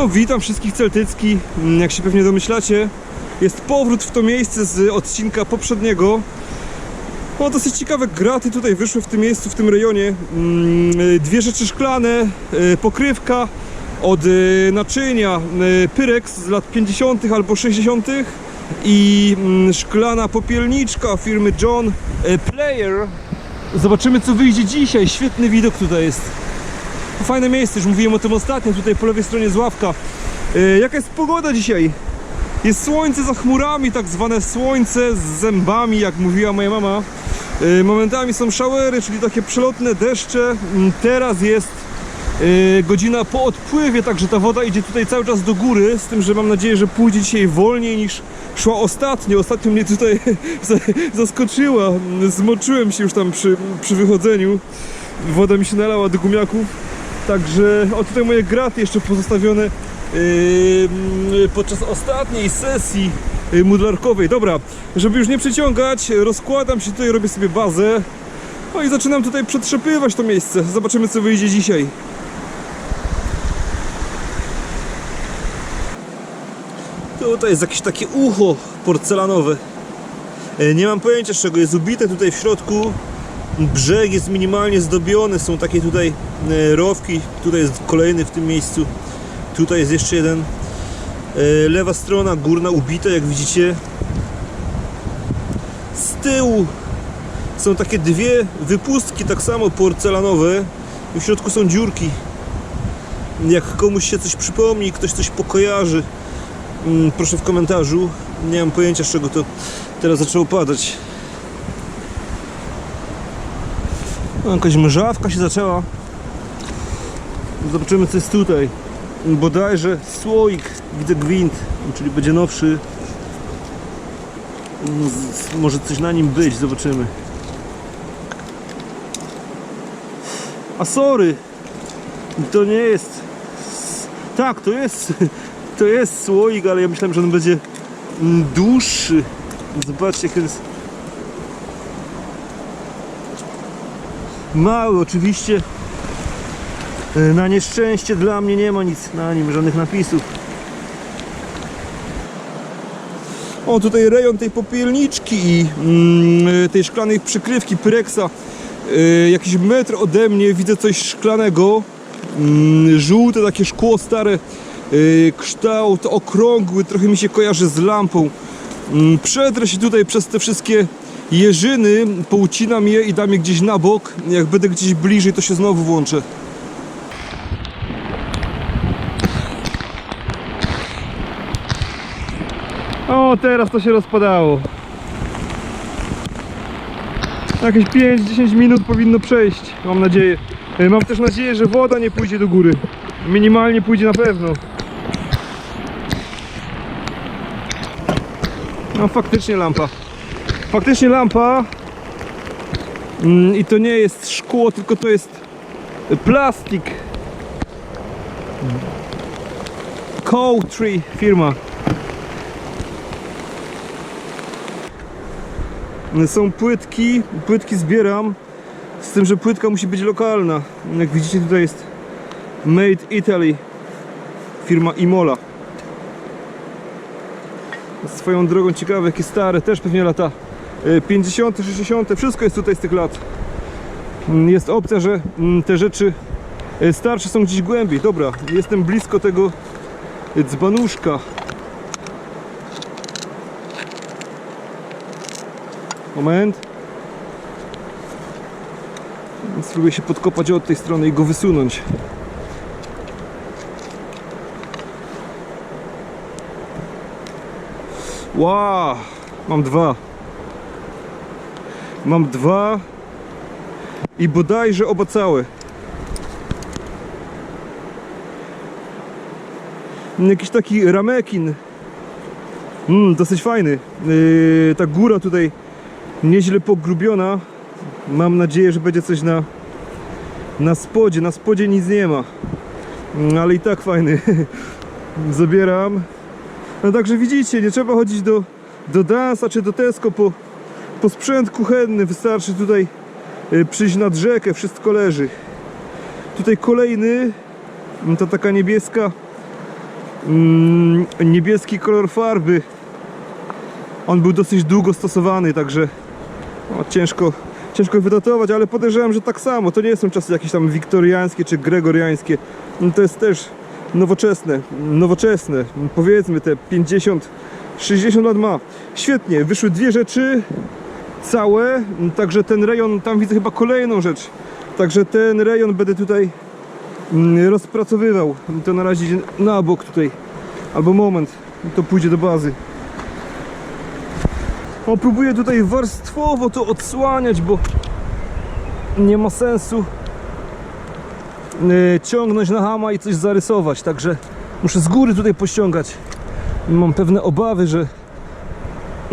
No, witam wszystkich celtycki. Mm, Jak się pewnie domyślacie, jest powrót w to miejsce z odcinka poprzedniego. No, dosyć ciekawe graty tutaj wyszły w tym miejscu, w tym rejonie. Mm, y, Dwie rzeczy szklane, y, pokrywka od y, naczynia, Pyrex z lat 50. albo 60. i mm, szklana popielniczka firmy John Player. Zobaczymy co wyjdzie dzisiaj. Świetny widok tutaj jest. Fajne miejsce, już mówiłem o tym ostatnio, tutaj po lewej stronie z ławka. E, jaka jest pogoda dzisiaj? Jest słońce za chmurami, tak zwane słońce z zębami, jak mówiła moja mama. E, momentami są showery, czyli takie przelotne deszcze. Mm, Teraz jest e, godzina po odpływie, także ta woda idzie tutaj cały czas do góry, z tym, że mam nadzieję, że pójdzie dzisiaj wolniej niż szła ostatnio. Ostatnio mnie tutaj za- zaskoczyła, zmoczyłem się już tam przy, przy wychodzeniu. Woda mi się nalała do gumiaków. Także o tutaj moje graty jeszcze pozostawione yy, podczas ostatniej sesji yy, mudlarkowej. Dobra, żeby już nie przeciągać, rozkładam się tutaj, robię sobie bazę. No i zaczynam tutaj przetrzepywać to miejsce. Zobaczymy co wyjdzie dzisiaj. Tutaj jest jakieś takie ucho porcelanowe. E, Nie mam pojęcia z czego jest ubite tutaj w środku. Brzeg jest minimalnie zdobiony, są takie tutaj e, rowki. Tutaj jest kolejny w tym miejscu. Tutaj jest jeszcze jeden. E, Lewa strona górna ubita, jak widzicie. Z tyłu są takie dwie wypustki, tak samo porcelanowe. I w środku są dziurki. Jak komuś się coś przypomni, ktoś coś pokojarzy, mm, proszę w komentarzu. Nie mam pojęcia z czego to teraz zaczęło padać. No, jakaś mrzawka się zaczęła. Zobaczymy co jest tutaj. Bodajże słoik, widzę gwint, czyli będzie nowszy. Z- Może coś na nim być, zobaczymy. A sorry, to nie jest. Tak, to jest. To jest słoik, ale ja myślałem, że on będzie mm, dłuższy. Zobaczcie, jak jest mały oczywiście. E, na nieszczęście dla mnie nie ma nic na nim, żadnych napisów. O tutaj rejon tej popielniczki i mm, tej szklanej przykrywki Pyrexa. E, jakiś metr ode mnie widzę coś szklanego. Mm, żółte takie szkło stare. E, kształt okrągły trochę mi się kojarzy z lampą. Mm, Przedrę się tutaj przez te wszystkie jeżyny, poucinam je i dam je gdzieś na bok. Jak będę gdzieś bliżej, to się znowu włączę. O, teraz to się rozpadało. Jakieś 5-10 minut powinno przejść, mam nadzieję. E, Mam też nadzieję, że woda nie pójdzie do góry. Minimalnie pójdzie na pewno. No faktycznie lampa. Faktycznie lampa. Mm, I to nie jest szkło, tylko to jest plastik. Tree firma. Są płytki, płytki zbieram. Z tym, że płytka musi być lokalna. Jak widzicie tutaj jest Made Italy. Firma Imola. Swoją drogą ciekawe, jakie stare, też pewnie lata 50., 60., wszystko jest tutaj z tych lat. Mm, Jest opcja, że mm, te rzeczy y, starsze są gdzieś głębiej. Dobra, jestem blisko tego y, dzbanuszka. Moment. Spróbuję się podkopać od tej strony i go wysunąć. Wow, mam dwa. Mam dwa i bodajże oba całe. Jakiś taki ramekin. Mm, dosyć fajny. Yy, ta góra tutaj nieźle pogrubiona. Mam nadzieję, że będzie coś na, na spodzie. Na spodzie nic nie ma. Mm, Ale i tak fajny. Zabieram. No także widzicie, nie trzeba chodzić do, do Dansa czy do Tesco po, po sprzęt kuchenny. Wystarczy tutaj y, przyjść nad rzekę, wszystko leży. Tutaj kolejny, mm, to taka niebieska mm, niebieski kolor farby. On był dosyć długo stosowany, także no, ciężko, ciężko wydatować, ale podejrzewam, że tak samo. To nie są czasy jakieś tam wiktoriańskie czy gregoriańskie. No, To jest też nowoczesne, nowoczesne, powiedzmy te 50, 60 lat ma. Świetnie, wyszły dwie rzeczy całe, także ten rejon, tam widzę chyba kolejną rzecz. Także ten rejon będę tutaj mm, rozpracowywał. To na razie na bok tutaj, albo moment, to pójdzie do bazy. O, próbuję tutaj warstwowo to odsłaniać, bo nie ma sensu y, ciągnąć na hama i coś zarysować, także muszę z góry tutaj pościągać. Mam pewne obawy, że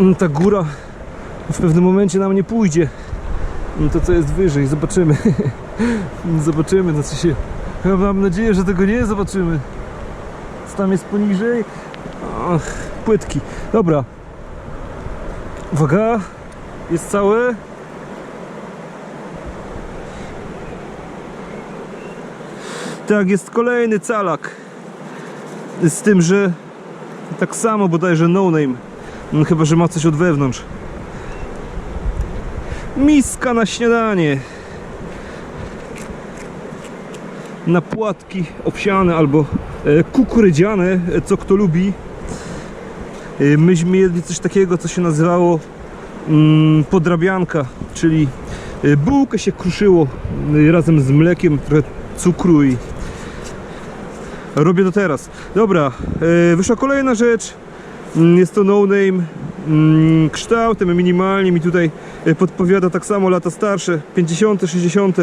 mm, ta góra w pewnym momencie nam nie pójdzie. No To co jest wyżej, zobaczymy. zobaczymy, no co się... Ja mam nadzieję, że tego nie zobaczymy. Co tam jest poniżej? Ach, płytki. Dobra. Uwaga. Jest całe. Tak, jest kolejny calak. Z tym, że tak samo bodajże no name. No, chyba, że ma coś od wewnątrz. Miska na śniadanie. Na płatki owsiane albo e, kukurydziane, e, co kto lubi. E, Myśmy jedli coś takiego, co się nazywało mm, podrabianka, czyli bułkę się kruszyło razem z mlekiem, trochę cukru i robię to teraz. Dobra, wyszła kolejna rzecz. Mm, Jest to no name. Mm, Kształtem minimalnie mi tutaj e, podpowiada tak samo lata starsze, 50, 60.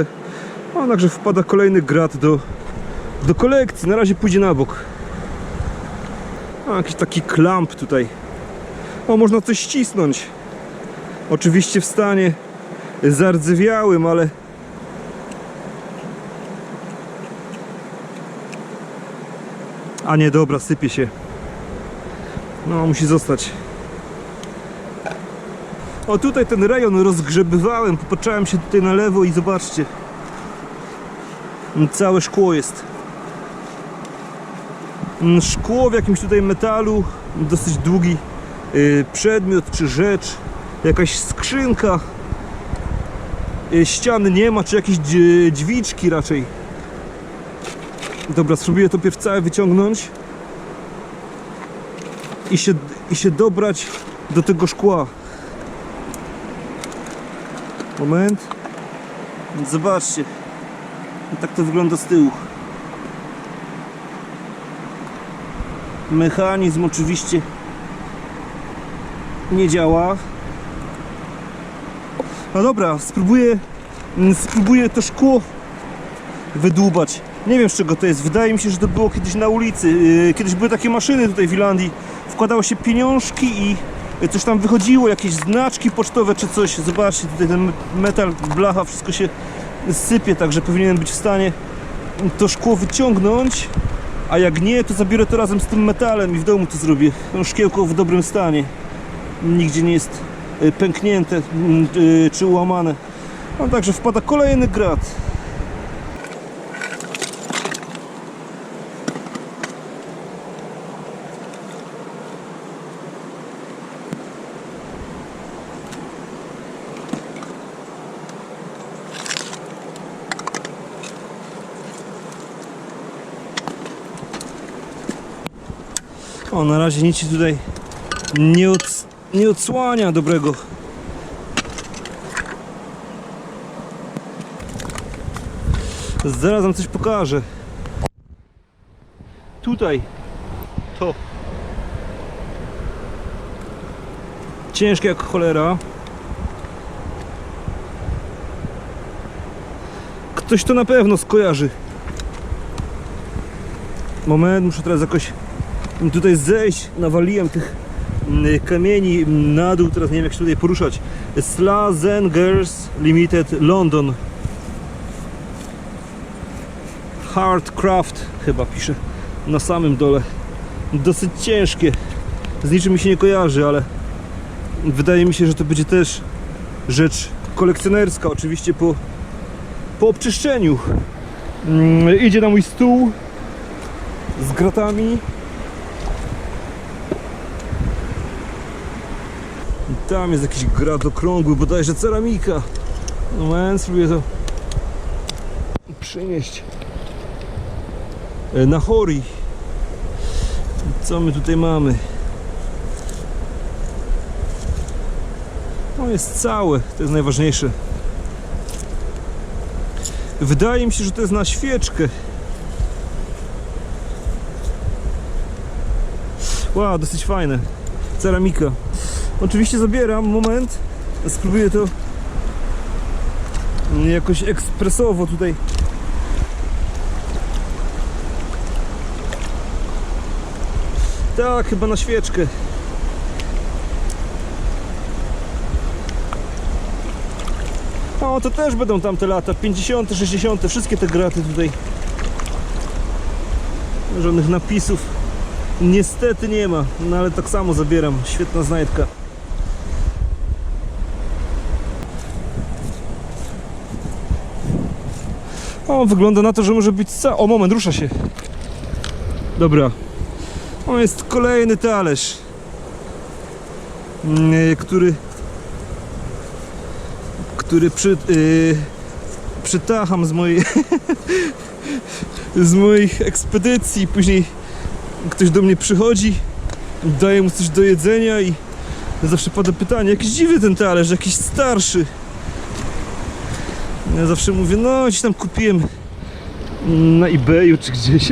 A także wpada kolejny grat do, do kolekcji. Na razie pójdzie na bok. A, jakiś taki klamp tutaj. O, można coś ścisnąć. Oczywiście w stanie zardzewiałym, ale A nie, dobra, sypie się. No, musi zostać. O, tutaj ten rejon rozgrzebywałem, popatrzałem się tutaj na lewo i zobaczcie. Całe szkło jest. Mm, Szkło w jakimś tutaj metalu, dosyć długi y, przedmiot czy rzecz, jakaś skrzynka. Y, Ściany nie ma, czy jakieś dź- dźwiczki raczej. Dobra, spróbuję to pierw całe wyciągnąć i się, i się dobrać do tego szkła. Moment. Zobaczcie. I tak to wygląda z tyłu. Mechanizm oczywiście nie działa. No dobra, spróbuję, mm, spróbuję to szkło wydłubać. Nie wiem z czego to jest. Wydaje mi się, że to było kiedyś na ulicy. Yy, Kiedyś były takie maszyny tutaj w Irlandii. Wkładało się pieniążki i coś tam wychodziło, jakieś znaczki pocztowe czy coś. Zobaczcie, tutaj ten metal, blacha, wszystko się sypie, także powinienem być w stanie to szkło wyciągnąć. A jak nie, to zabiorę to razem z tym metalem i w domu to zrobię. No, szkiełko w dobrym stanie. Nigdzie nie jest y, pęknięte mm, y, czy ułamane. No także wpada kolejny grat. Na razie nic tutaj nie, od, nie odsłania dobrego. Zaraz wam coś pokażę. Tutaj. To. Ciężkie jak cholera. Ktoś to na pewno skojarzy. Moment, muszę teraz jakoś tutaj zejść, nawaliłem tych mm, kamieni na dół, teraz nie wiem jak się tutaj poruszać. Slazengers Limited London. Hardcraft chyba pisze na samym dole. Dosyć ciężkie. Z niczym mi się nie kojarzy, ale wydaje mi się, że to będzie też rzecz kolekcjonerska, oczywiście po, po obczyszczeniu. Mm, Idzie na mój stół z gratami Tam jest jakiś grat okrągły, bodajże ceramika. Moment, spróbuję to przynieść. E, Na Hori. Co my tutaj mamy? No jest całe, to jest najważniejsze. Wydaje mi się, że to jest na świeczkę. Wow, dosyć fajne. Ceramika. Oczywiście zabieram, moment. Spróbuję to jakoś ekspresowo tutaj. Tak, chyba na świeczkę. O, to też będą tamte lata, 50., 60., wszystkie te graty tutaj. Żadnych napisów niestety nie ma, no ale tak samo zabieram. Świetna znajdka. O, wygląda na to, że może być. O, moment, rusza się. Dobra. O, jest kolejny talerz. Mm, Który... Który przy... Yy, przytacham z mojej... z moich ekspedycji. Później ktoś do mnie przychodzi, daje mu coś do jedzenia i zawsze pada pytanie, jakiś dziwny ten talerz, jakiś starszy. Ja zawsze mówię, no gdzieś tam kupiłem na eBayu czy gdzieś.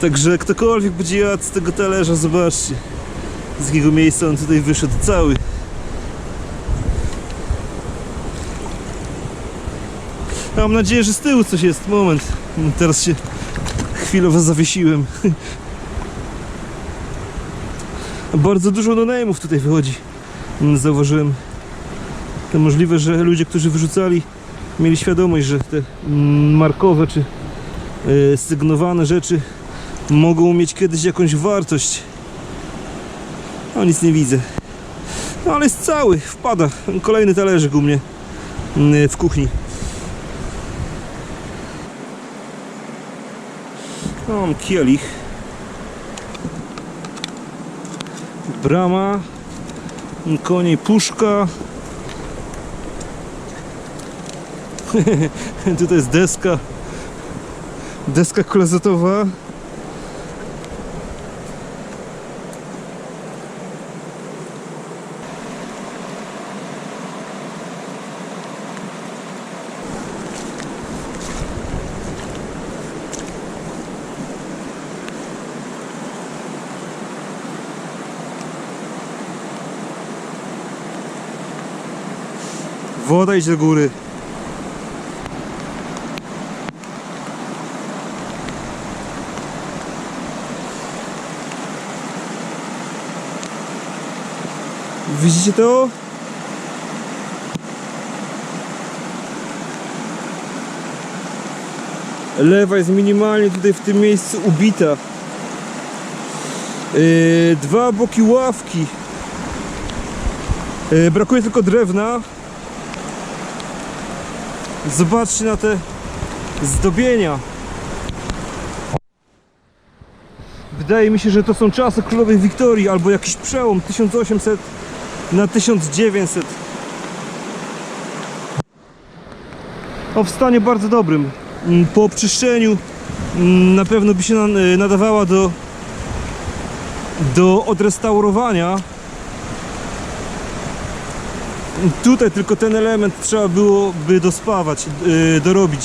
Także ktokolwiek będzie jadł z tego talerza, zobaczcie z jakiego miejsca on tutaj wyszedł cały. Mam nadzieję, że z tyłu coś jest. Moment. Teraz się chwilowo zawiesiłem. Bardzo dużo no-name'ów tutaj wychodzi. Zauważyłem. To możliwe, że ludzie, którzy wyrzucali, mieli świadomość, że te mm, markowe czy e, sygnowane rzeczy mogą mieć kiedyś jakąś wartość. O, nic nie widzę. No ale jest cały, wpada. Kolejny talerzyk u mnie mm, w kuchni. No, Mam kielich. Brama. Koniej puszka. Tutaj jest deska. Deska klozetowa. Woda idzie do góry. Widzicie to? Lewa jest minimalnie tutaj w tym miejscu ubita. Yy, dwa boki ławki. Yy, brakuje tylko drewna. Zobaczcie na te zdobienia. Wydaje mi się, że to są czasy królowej Wiktorii albo jakiś przełom 1800 na 1900. O w stanie bardzo dobrym. Mm, Po obczyszczeniu mm, na pewno by się y, nadawała do do odrestaurowania. Tutaj tylko ten element trzeba byłoby dospawać, yy, dorobić.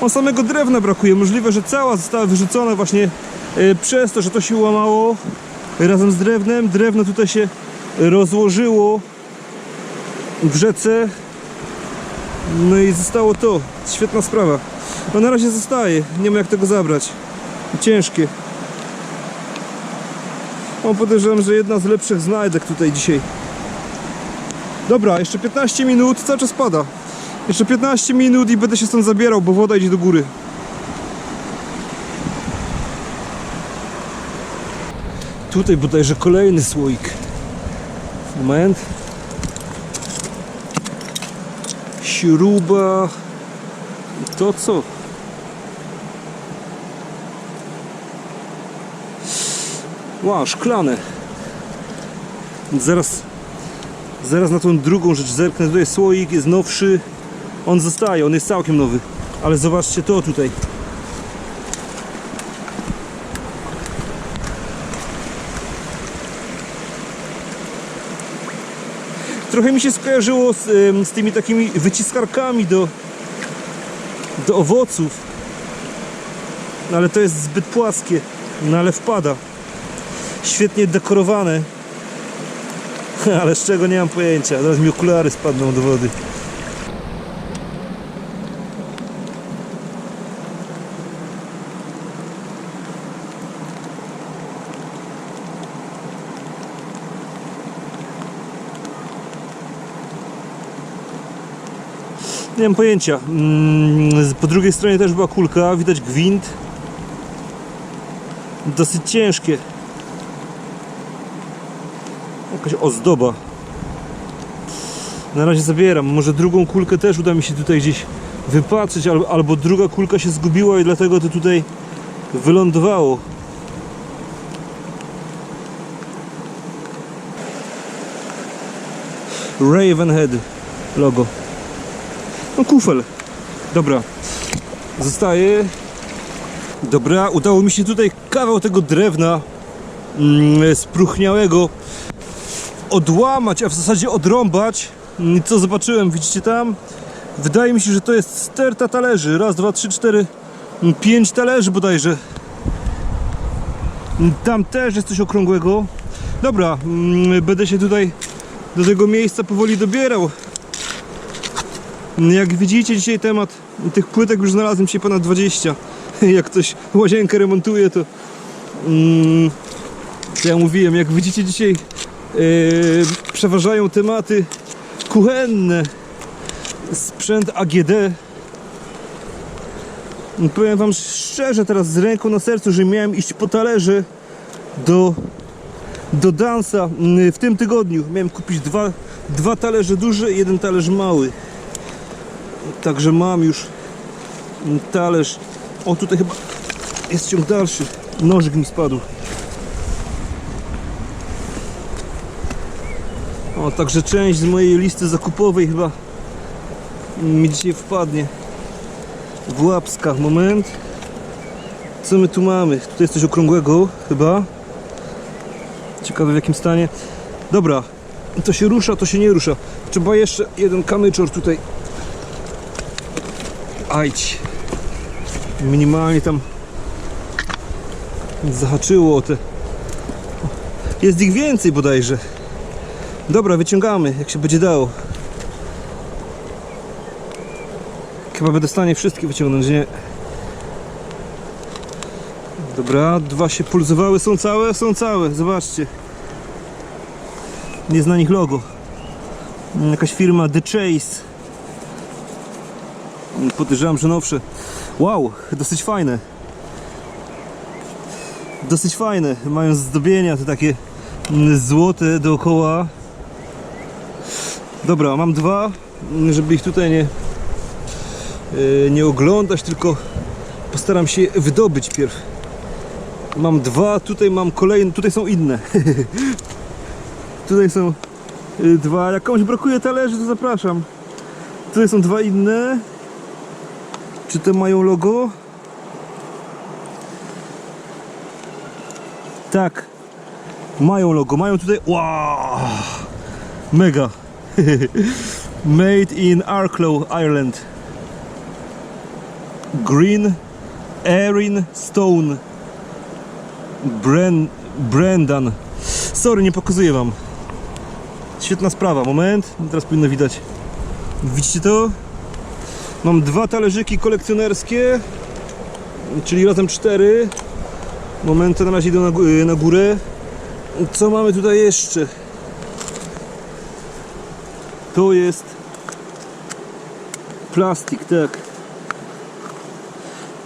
O samego drewna brakuje. Możliwe, że cała została wyrzucona właśnie yy, przez to, że to się łamało razem z drewnem. Drewno tutaj się rozłożyło w rzece. No i zostało to. Świetna sprawa. No na razie zostaje. Nie ma jak tego zabrać. Ciężkie. O, podejrzewam, że jedna z lepszych znajdek tutaj dzisiaj. Dobra, jeszcze 15 minut, cały czas pada. Jeszcze 15 minut i będę się stąd zabierał, bo woda idzie do góry. Tutaj bodajże kolejny słoik. Moment. Śruba. To co? Wow, szklane. Zaraz, zaraz na tą drugą rzecz zerknę. Tutaj słoik jest nowszy. On zostaje, on jest całkiem nowy. Ale zobaczcie to tutaj. Trochę mi się skojarzyło z, z tymi takimi wyciskarkami do, do owoców. No ale to jest zbyt płaskie. No ale wpada. Świetnie dekorowane. Ale z czego nie mam pojęcia. Zaraz mi okulary spadną do wody. Nie mam pojęcia. Mm, Po drugiej stronie też była kulka, widać gwint. Dosyć ciężkie. Jakaś ozdoba. Na razie zabieram. Może drugą kulkę też uda mi się tutaj gdzieś wypatrzeć, albo, albo druga kulka się zgubiła i dlatego to tutaj wylądowało. Ravenhead logo. No kufel. Dobra. Zostaje. Dobra, udało mi się tutaj kawał tego drewna mm, spruchniałego odłamać, a w zasadzie odrąbać. Mm, Co zobaczyłem, widzicie tam? Wydaje mi się, że to jest sterta talerzy. Raz, dwa, trzy, cztery, mm, pięć talerzy bodajże. Mm, Tam też jest coś okrągłego. Dobra, będę się tutaj do tego miejsca powoli dobierał. Jak widzicie dzisiaj temat tych płytek już znalazłem się ponad 20. Jak ktoś łazienkę remontuje to co ja mówiłem, jak widzicie dzisiaj przeważają tematy kuchenne, sprzęt AGD. Powiem wam szczerze teraz z ręką na sercu, że miałem iść po talerze do do dansa mm, w tym tygodniu. Miałem kupić dwa, dwa talerze duże i jeden talerz mały. Także mam już talerz. O, tutaj chyba jest ciąg dalszy. Nożyk mi spadł. O, także część z mojej listy zakupowej chyba mi dzisiaj wpadnie w. Moment. Co my tu mamy? Tutaj jest coś okrągłego chyba. Ciekawe w jakim stanie. Dobra, to się rusza, to się nie rusza. Trzeba jeszcze jeden kamyczor tutaj Ajdź. Minimalnie tam zahaczyło te. Jest ich więcej bodajże. Dobra, wyciągamy, jak się będzie dało. Chyba będę w stanie wszystkie wyciągnąć, nie? Dobra, dwa się pulsowały, są całe, są całe, zobaczcie. Jest na nich logo. Jakaś firma The Chase. Podejrzewam, że nowsze. Wow, dosyć fajne. Dosyć fajne. Mają zdobienia te takie złote dookoła. Dobra, mam dwa, żeby ich tutaj nie, yy, nie oglądać, tylko postaram się wydobyć pierw. Mam dwa, tutaj mam kolejne, tutaj są inne. tutaj są yy, dwa. Jak komuś brakuje talerzy, to zapraszam. Tutaj są dwa inne. Czy te mają logo? Tak. Mają logo. Mają tutaj. Wow! Mega. Made in Arklow, Ireland. Green Erin Stone. Bren, Brendan. Sorry, nie pokazuję wam. Świetna sprawa. Moment. Teraz powinno widać. Widzicie to? Mam dwa talerzyki kolekcjonerskie, czyli razem cztery. Momenty na razie idę na, gó- na górę. Co mamy tutaj jeszcze? To jest plastik, tak.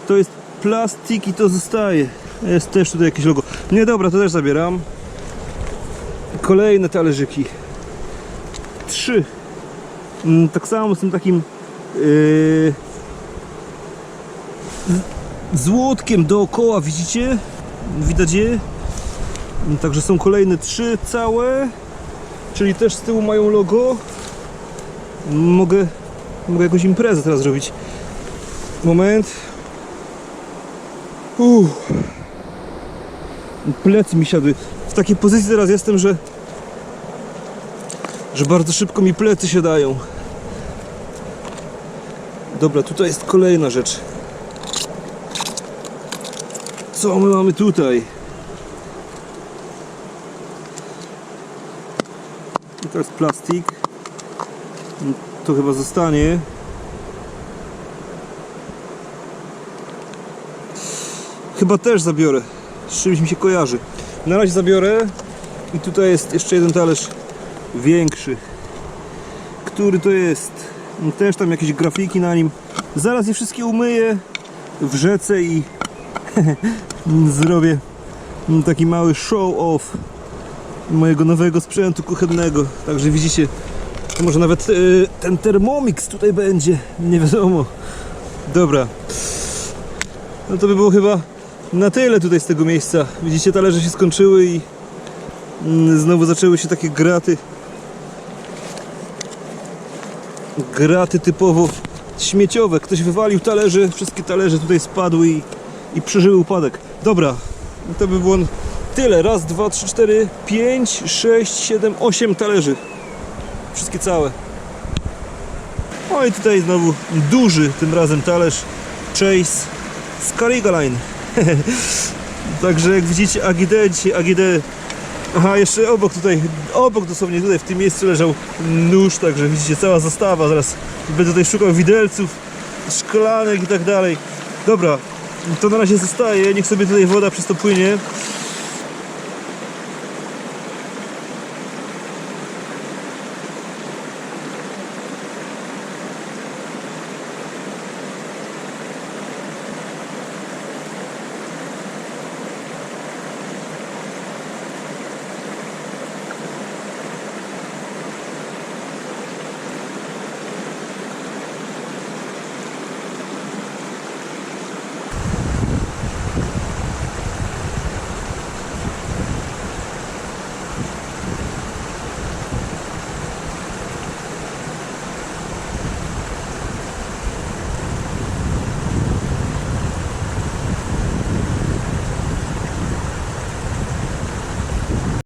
To jest plastik i to zostaje. Jest też tutaj jakieś logo. Nie dobra, to też zabieram. Kolejne talerzyki. Trzy. Mm, Tak samo z tym takim yy, z- z łódkiem dookoła, widzicie? Widać je? Także są kolejne trzy całe, czyli też z tyłu mają logo. Mogę, mogę jakąś imprezę teraz zrobić. Moment. Uff. Plecy mi siadły. W takiej pozycji teraz jestem, że że bardzo szybko mi plecy siadają. Dobra, tutaj jest kolejna rzecz. Co my mamy tutaj? I to jest plastik. To chyba zostanie. Chyba też zabiorę. Z czymś mi się kojarzy. Na razie zabiorę. I tutaj jest jeszcze jeden talerz większy. Który to jest? Też tam jakieś grafiki na nim. Zaraz je wszystkie umyję w rzece i zrobię taki mały show off mojego nowego sprzętu kuchennego. Także widzicie, może nawet e, ten Thermomix tutaj będzie. Nie wiadomo. Dobra. No to by było chyba na tyle tutaj z tego miejsca. Widzicie, talerze się skończyły i mm, znowu zaczęły się takie graty. Graty typowo śmieciowe. Ktoś wywalił talerze, wszystkie talerze tutaj spadły i, i przeżyły upadek. Dobra, no to by było tyle. Raz, dwa, trzy, cztery, pięć, sześć, siedem, osiem talerzy. Wszystkie całe. No i tutaj znowu duży tym razem talerz Chase z Carrigaline. Także jak widzicie AGD dzisiaj AGD Aha, jeszcze obok tutaj, obok dosłownie tutaj w tym miejscu leżał nóż, także widzicie cała zastawa, zaraz będę tutaj szukał widelców, szklanek i tak dalej. Dobra, to na razie zostaje, niech sobie tutaj woda przez to płynie.